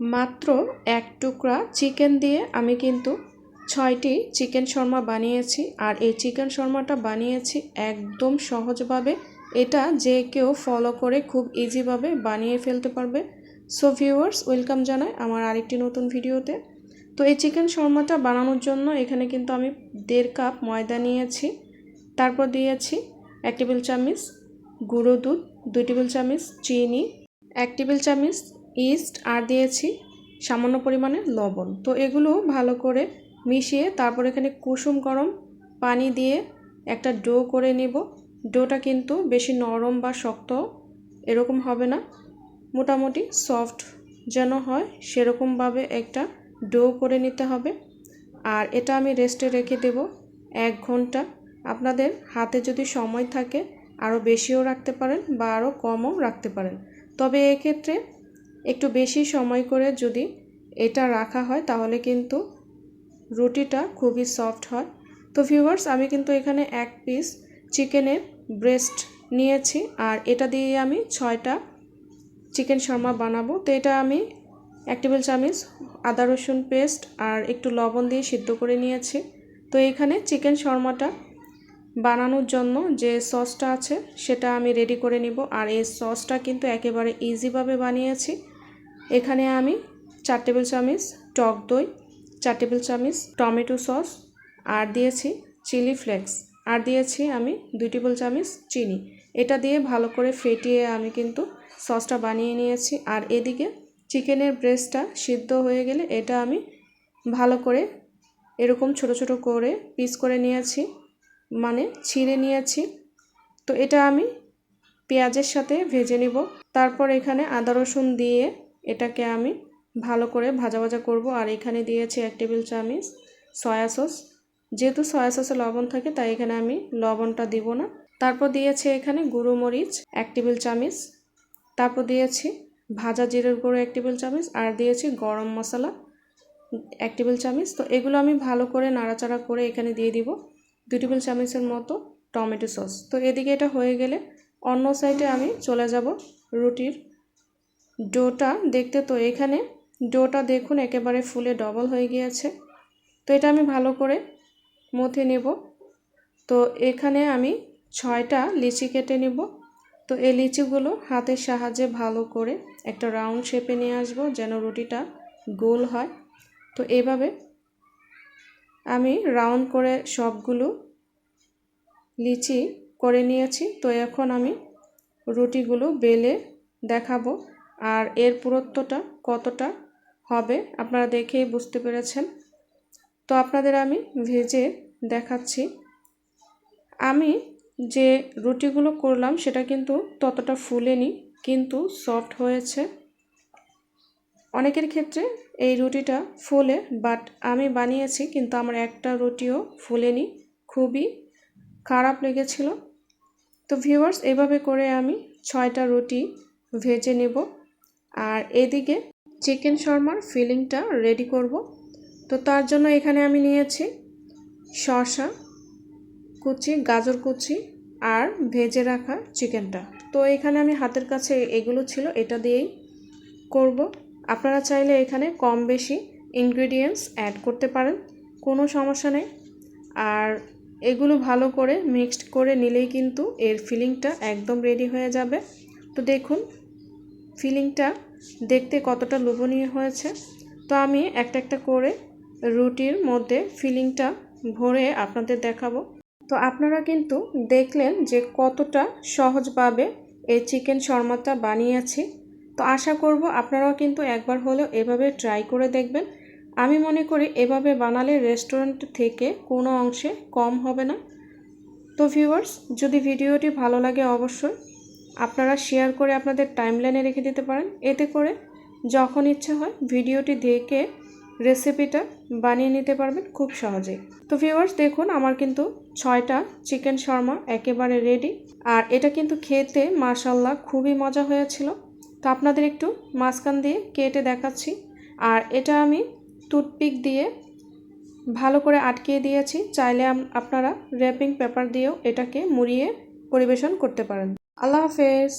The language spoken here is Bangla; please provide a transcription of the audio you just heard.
মাত্র এক টুকরা চিকেন দিয়ে আমি কিন্তু ছয়টি চিকেন শর্মা বানিয়েছি। আর এই চিকেন শর্মাটা বানিয়েছি একদম সহজভাবে। এটা যে কেউ ফলো করে খুব ইজিভাবে বানিয়ে ফেলতে পারবে। সো ভিউয়ার্স ওয়েলকাম জানাই আমার আরেকটি নতুন ভিডিওতে। তো এই চিকেন শর্মাটা বানানোর জন্য এখানে কিন্তু আমি দেড় কাপ ময়দা নিয়েছি। তারপর দিয়েছি এক টেবিল চামচ গুঁড়ো দুধ, দুই টেবিল চামচ চিনি, এক টেবিল চামচ ইস্ট আর দিয়েছি সামান্য পরিমাণে লবণ। তো এগুলো ভালো করে মিশিয়ে তারপর এখানে কুসুম গরম পানি দিয়ে একটা ডো করে নেব। ডোটা কিন্তু বেশি নরম বা শক্ত এরকম হবে না। মোটামুটি সফট যেন হয় সেরকমভাবে একটা ডো করে নিতে হবে। আর এটা আমি রেস্টে রেখে দেব এক ঘণ্টা। আপনাদের হাতে যদি সময় থাকে আরও বেশিও রাখতে পারেন বা আরও কমও রাখতে পারেন। তবে এক্ষেত্রে একটু বেশি সময় করে যদি এটা রাখা হয়, তাহলে কিন্তু রুটিটা খুবই সফট হয়। তো ভিউয়ার্স আমি কিন্তু এখানে এক পিস চিকেনের ব্রেস্ট নিয়েছি, আর এটা দিয়ে আমি ছয়টা চিকেন শর্মা বানাবো। তো এটা আমি এক টেবিল চামচ আদা রসুন পেস্ট আর একটু লবণ দিয়ে সিদ্ধ করে নিয়েছি। তো এখানে চিকেন শর্মাটা বানানোর জন্য যে সসটা আছে, সেটা আমি রেডি করে নিব। আর এই সসটা কিন্তু একেবারে ইজিভাবে বানিয়েছি। এখানে আমি চার টেবিল চামচ টক দই, চার টেবিল চামচ টমেটো সস, আর দিয়েছি চিলি ফ্লেক্স। আর দিয়েছি আমি দুই টেবিল চামচ চিনি। এটা দিয়ে ভালো করে ফেটিয়ে আমি কিন্তু সসটা বানিয়ে নিয়েছি। আর এদিকে চিকেনের ব্রেস্টটা সিদ্ধ হয়ে গেলে এটা আমি ভালো করে এরকম ছোট ছোট করে পিস করে নিয়েছি মানে ছিঁড়ে নিয়েছি। তো এটা আমি পেঁয়াজের সাথে ভেজে নিব। তারপর এখানে আদা রসুন দিয়ে এটাকে আমি ভালো করে ভাজা ভাজা করব। আর এখানে দিয়েছি এক টেবিল চামচ সয়া সস। যেহেতু সয়া সসে লবণ থাকে, তাই এখানে আমি লবণটা দিব না। তারপর দিয়েছি এখানে গুঁড়ো মরিচ এক টেবিল চামচ। তারপর দিয়েছি ভাজা জিরের গুঁড়ো এক টেবিল চামচ। আর দিয়েছি গরম মশলা এক টেবিল চামচ। তো এগুলো আমি ভালো করে নাড়াচাড়া করে এখানে দিয়ে দিব দু টেবিল চামচের মতো টমেটো সস। তো এদিকে এটা হয়ে গেলে অন্য সাইডে আমি চলে যাব রুটির ডোটা দেখতে তো এখানে। ডোটা দেখুন, একেবারে ফুলে ডবল হয়ে গিয়েছে। তো এটা আমি ভালো করে মথে নেব। তো এখানে আমি ছয়টা লিচি কেটে নেব। তো এই লিচিগুলো হাতের সাহায্যে ভালো করে একটা রাউন্ড শেপে নিয়ে আসব, যেন রুটিটা গোল হয়। তো এভাবে আমি রাউন্ড করে সবগুলো লিচি করে নিয়েছি। তো এখন আমি রুটিগুলো বেলে দেখাবো। আর এর পুরুত্বটা কতটা হবে আপনারা দেখেই বুঝতে পেরেছেন। তো আপনাদের আমি ভেজে দেখাচ্ছি। আমি যে রুটিগুলো করলাম সেটা কিন্তু ততটা ফুলেনি, কিন্তু সফট হয়েছে। অনেকের ক্ষেত্রে এই রুটিটা ফুলে, বাট আমি বানিয়েছি, কিন্তু আমার একটা রুটিও ফুলেনি। খুবই খারাপ লেগেছিল। তো ভিউয়ার্স, এভাবে করে আমি ছয়টা রুটি ভেজে নেব। আর এদিকে চিকেন শর্মার ফিলিংটা রেডি করব। তো তার জন্য এখানে আমি নিয়েছি শসা, কুচি, গাজর কুচি আর ভেজে রাখা চিকেনটা। তো এখানে আমি হাতের কাছে এগুলো ছিল, এটা দিয়েই করব। আপনারা চাইলে এখানে কম বেশি ইনগ্রেডিয়েন্টস অ্যাড করতে পারেন, কোনো সমস্যা নেই। আর এগুলো ভালো করে মিক্সড করে নিলেই কিন্তু এর ফিলিংটা একদম রেডি হয়ে যাবে। তো দেখুন ফিলিংটা দেখতে কতটা লোভনীয় হয়েছে। তো আমি একটা একটা করে রুটির মধ্যে ফিলিংটা ভরে আপনাদের দেখাবো। তো আপনারা কিন্তু দেখলেন যে কতটা সহজভাবে এই চিকেন শর্মাটা বানিয়েছি। তো আশা করব আপনারাও কিন্তু একবার হলেও এভাবে ট্রাই করে দেখবেন। আমি মনে করি এভাবে বানালে রেস্টুরেন্ট থেকে কোনো অংশে কম হবে না। তো ভিউয়ার্স, যদি ভিডিওটি ভালো লাগে অবশ্যই আপনারা শেয়ার করে আপনাদের টাইমলাইনে রেখে দিতে পারেন। এতে করে যখন ইচ্ছে হয় ভিডিওটি দেখে রেসিপিটা বানিয়ে নিতে পারবেন খুব সহজেই। তো ভিউয়ার্স দেখুন আমার কিন্তু ছয়টা চিকেন শর্মা একেবারে রেডি আর এটা কিন্তু খেতে মাশাল্লাহ খুবই মজা হয়েছিল। তো আপনাদের একটু মাঝখান দিয়ে কেটে দেখাচ্ছি। আর এটা আমি টুথপিক দিয়ে ভালো করে আটকিয়ে দিয়েছি। চাইলে আপনারা র্যাপিং পেপার দিয়েও এটাকে মুড়িয়ে পরিবেশন করতে পারেন। আল্লাহ হাফেজ।